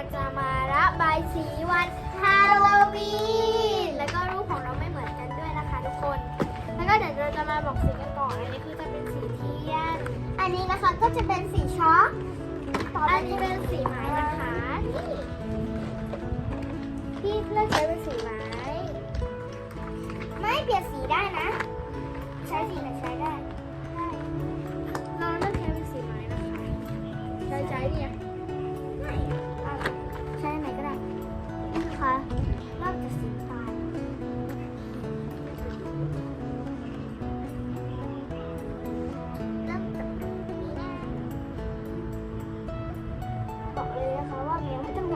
เราจะมาระบายสีวันฮาโลวีน แล้วก็รูปของเราไม่เหมือนกันด้วยนะคะทุกคน แล้วก็เดี๋ยวเราจะมาบอกสีกันก่อนอันนี้คือจะเป็นสีเทียน อันนี้นะคะก็จะเป็นสีช็อกต่อไปอันนี้เป็นสีไม้นะคะพี่เลือกใช้เป็นสีไม้ ไม่เปลี่ยนสีได้นะ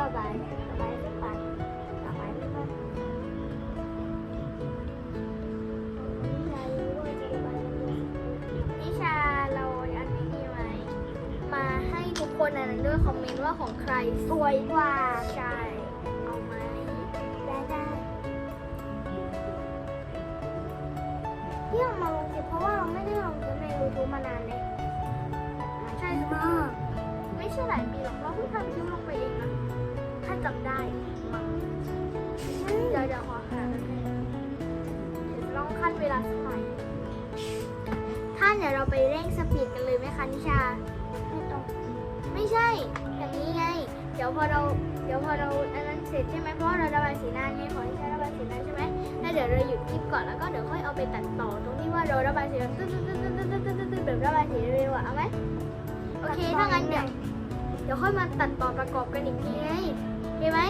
ระบายระบายไม่ไประบายไม่ไอยากรู้ว่าจะระบายยังไงนิชาเราอันนี้มีไหม มาให้ทุกคนอันนั้นด้วยคอมเมนต์ว่าของใครสวยกว่า ใช่ เอาไหมได้ได้ที่เรามาลงคลิปเพราะว่าเราไม่ได้ลงคลิปในยูทูบมานานเลย ใช่มากไม่ใช่หลายปีหรอก เราเพิ่งทำคลิปลงไปเองนะ ถ้าจำได้มั้งเดี๋ยวเดี๋ยวขอหาแล้วลองคัดเวลาสักหน่อยท่านเดี๋ยวเราไปเร่งสปีดกันเลยไหมคะนิชา ไม่ต้อง ไม่ใช่ อย่างนี้ไง เดี๋ยวพอเรา เดี๋ยวพอเราอันนั้นเสร็จใช่ไหมเพราะเราระบายสีหน้าไงขอนิชาระบายสีหน้าใช่ไหมแล้วเดี๋ยวเราหยุดคลิปก่อนแล้วก็เดี๋ยวค่อยเอาไปตัดต่อตรงที่ว่าเราระบายสีบบตึ๊ดตึ๊ดตึ๊ดตึ๊ดตึ๊ดตึ๊ดตึ๊ดแบบระบายสีเร็วอะเอาไหมโอเค ถ้างั้นเดี๋ยวเดี๋ยวค่อยมาตัดต่อประกอบกันอีกทีไง เคไหม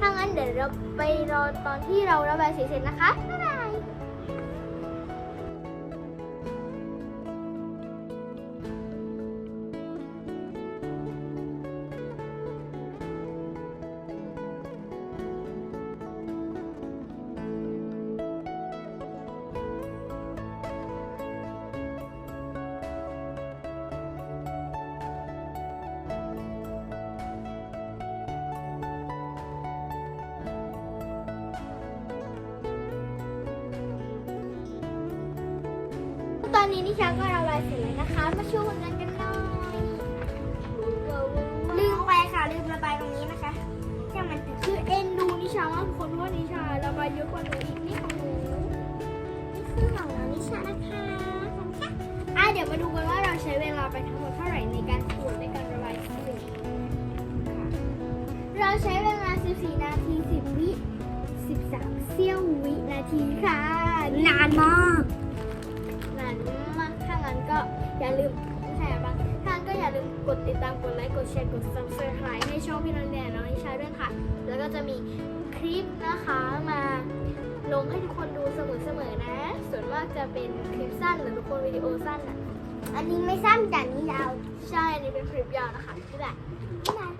ถ้างั้นเดี๋ยวเราไปรอตอนที่เราระบายสีเสร็จนะคะบ๊ายบาย นนี้นิชาก็ระบายเสร็จแล้วนะคะ มาช่วยกันกันหน่อยลืมไปค่ะลืมระบายตรงนี้นะคะช่างมันเถอะคือเอ็นดูนิชามากคนเพราะว่านิชาระบายเยอะกว่าหนูอีกนี่ของหนูนี่คือของน้องนิชานะคะอะเดี๋ยวมาดูกันว่าเราใช้เวลาไปทั้งหมดเท่าไหร่ในการขูดในการระบายสีเราใช้เวลา 14 นาที 10 วิ 13 เสี้ยววินาทีค่ะ นานมาก อย่าลืมแชร์บ้างท่านก็อย่าลืมกดติดตามกดไลค์กดแชร์กด subscribe ให้ช่องพี่นันแดนน้องนิชาด้วยค่ะ แล้วก็จะมีคลิปนะคะมาลงให้ทุกคนดูเสมอๆนะ ส่วนมากจะเป็นคลิปสั้นหรือทุกคนวิดีโอสั้นอะอันนี้ไม่สั้นแต่นี้ยาวใช่ อันนี้เป็นคลิปยาวนะคะที่แหละนี่นะ